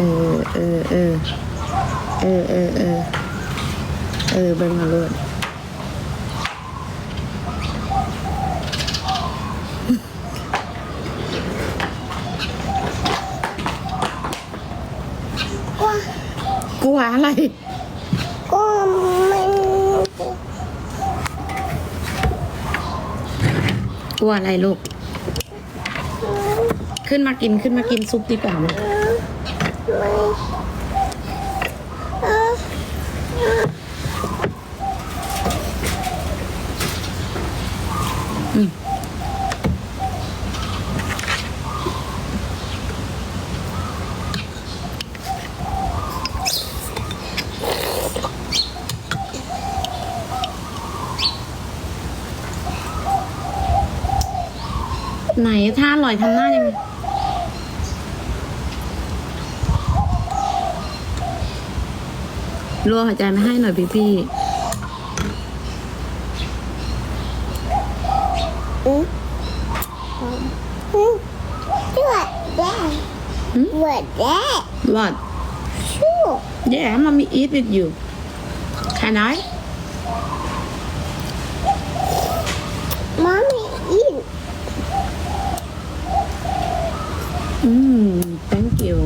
ออเออเออเออเออเออเออเบิ่งเอาโลดว้ากลัวอะไรก็มันกลัวอะไรลูก ขึ้นมากินขึ้นมากินซุปดีกว่ามั้ย ไม่เออ ไหนถ้าอร่อยทำหน้ายังรัวหัวใจไม่ให้หน่อยพี่พี่อืมอืมตัวแดงตัวแดงๆ what ชู้ yeah mommy eat with you can I มาไม่อิน อืม thank you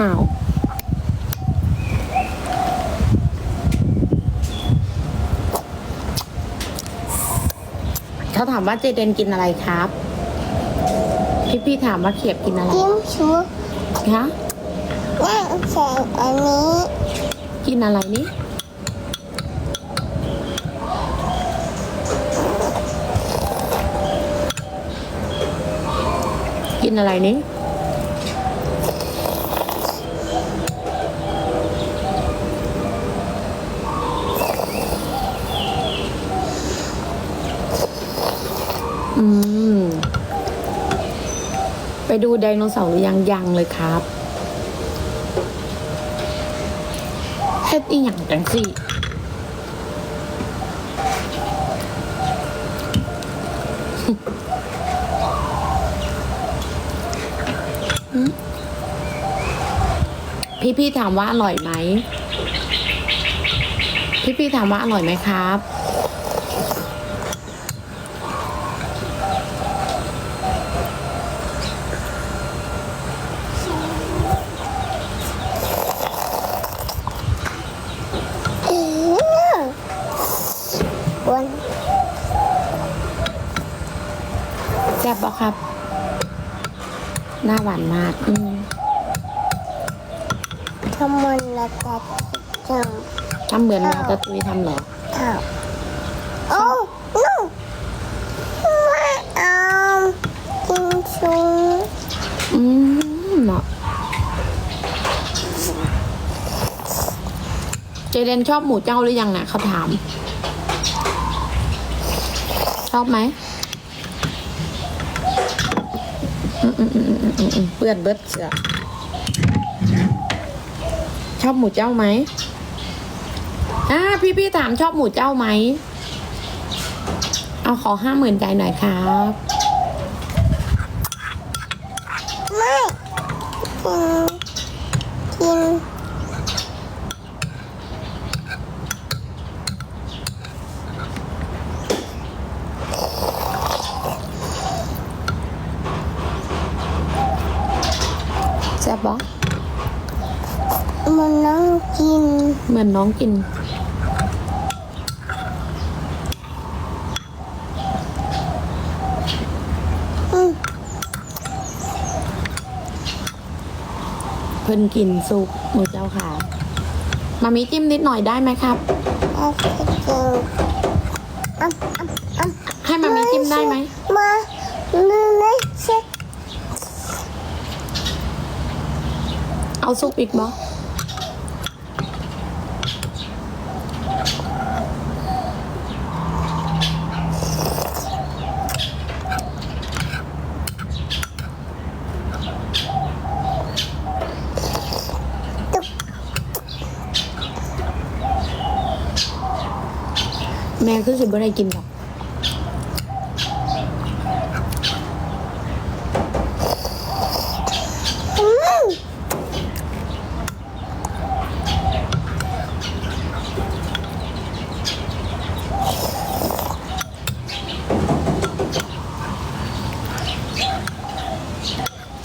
ห่าว เขาถามว่าเจเดนกินอะไรครับ พี่พี่ๆถามว่าเขียบกินอะไรจิ้มชูคะนั่งแข่งอันนี้ กินอะไรนี่กินอะไรนี่ อืม ไปดูไดโนเสาร์หรือยังยังเลยครับเฮ็ดอีหยังจังสิพี่พี่ๆถามว่าอร่อยไหม พี่พี่ๆถามว่าอร่อยไหมครับ อืมบน แซ่บปะครับ หน้าหวานมากอืมทำมันละกัดจังทำเหมือนแมวตะตุยทำเหรอเท่าโอ้นูไม่เอากินชูอืมเหมาะเจเดนชอบหมูเจ้าหรือยังน่ะเขาถาม ชอบไหมอืมอืมอืมอืมอืมอืม เปื้อนเบิดเสือชอบหมูเจ้าไหมอ่าพี่พี่ๆถามชอบหมูเจ้าไหม เอาขอห้าหมื่นใจหน่อยครับไม่กินกิน แซ่บปะ มันนั่งกิน เหมือ นน้องกินอืมเพิ่นกินซุปหมูเจ้าค่ะ มามีจิ้มนิดหน่อยได้ไหมครับเอาไปกินอะอะอะให้มามีจิ้มได้ไหมมาไม่ไม่ใช่เอาซุปอีกบ่ แม่คือสิบ่ได้กินหรอก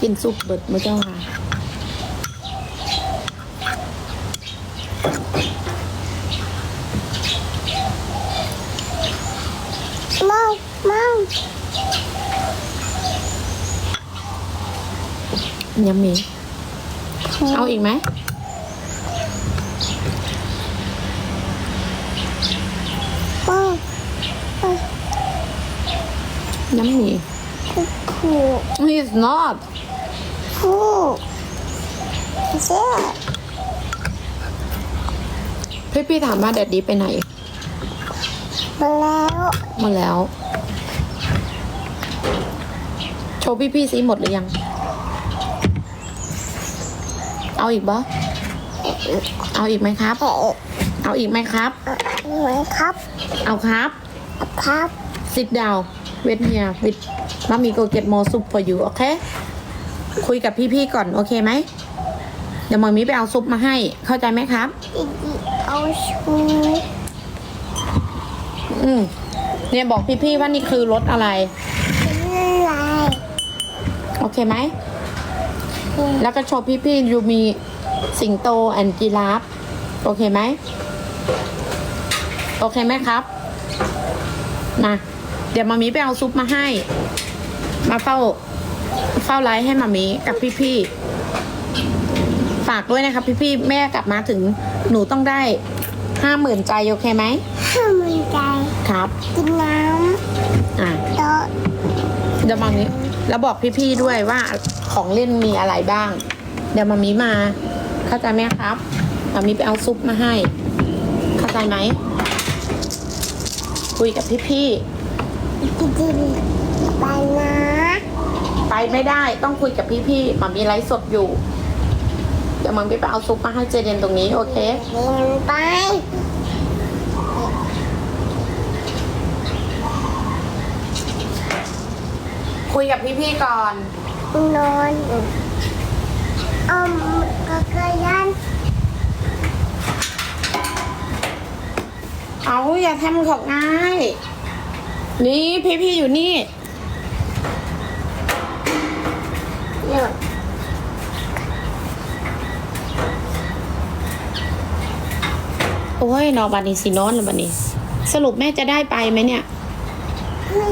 กินซุปเบิดมื้อเจ้าค่ะ มองมอง ยังมีเอาอีกไหมมองยังมีคู่ He's not คู่เจ๊พี่พี่ถามว่าแดดดีไปไหนมาแล้วหมดแล้ว โชว์พี่พี่ๆซิหมดหรือยัง เอาอีกบ่เอาอีกไหมครับเอ๊ะเอาอีกไหมครับ ไหมครับ เอาครับครับ sit down wait here with มามี go get more soup for you โอเค คุยกับพี่ๆก่อนโอเคไหม เดี๋ยวมอมีไปเอาซุปมาให้ เข้าใจไหมครับอีกเอาชูอืมเนี่ยบอกพี่ๆว่านี่คือรสอะไรเป็นอะไร โอเคไหม แล้วก็โชว์พี่ๆยูมีสิงโตแอนจีราฟโอเคไหม โอเคไหมครับ มา เดี๋ยวมามีไปเอาซุปมาให้ มาเฝ้า เฝ้าไลฟ์ให้มามีกับพี่ๆฝากด้วยนะครับพี่ๆแม่กลับมาถึงหนูต้องได้ห้าหมื่นใจโอเคไหมห้ามันใจครับกินน้อะำโต๊ะเดี๋ยวมามีแล้วบอกพี่ๆด้วยว่า ของเล่นมีอะไรบ้าง เดี๋ยวมามีมาเข้าใจไหมครับมามีไปเอาซุปมาให้ เข้าใจไหมคุยกับพี่กินกินไปนะๆไปไม่ได้ต้องคุยกับพี่ๆมามีไลฟ์สดอยู่ เดี๋ยวมามีไปเอาซุปมาให้เจเดนตรงนี้โอเคเดินไปคุยกับพี่ๆก่อน นอนเอากระกระยันเอาอย่าทำของง่าย นี่พี่ๆอยู่นี่หนึ่งโอ้ยนอนบันนี้สินอนแล้วบันนี้ สรุปแม่จะได้ไปไหมเนี่ย ไม่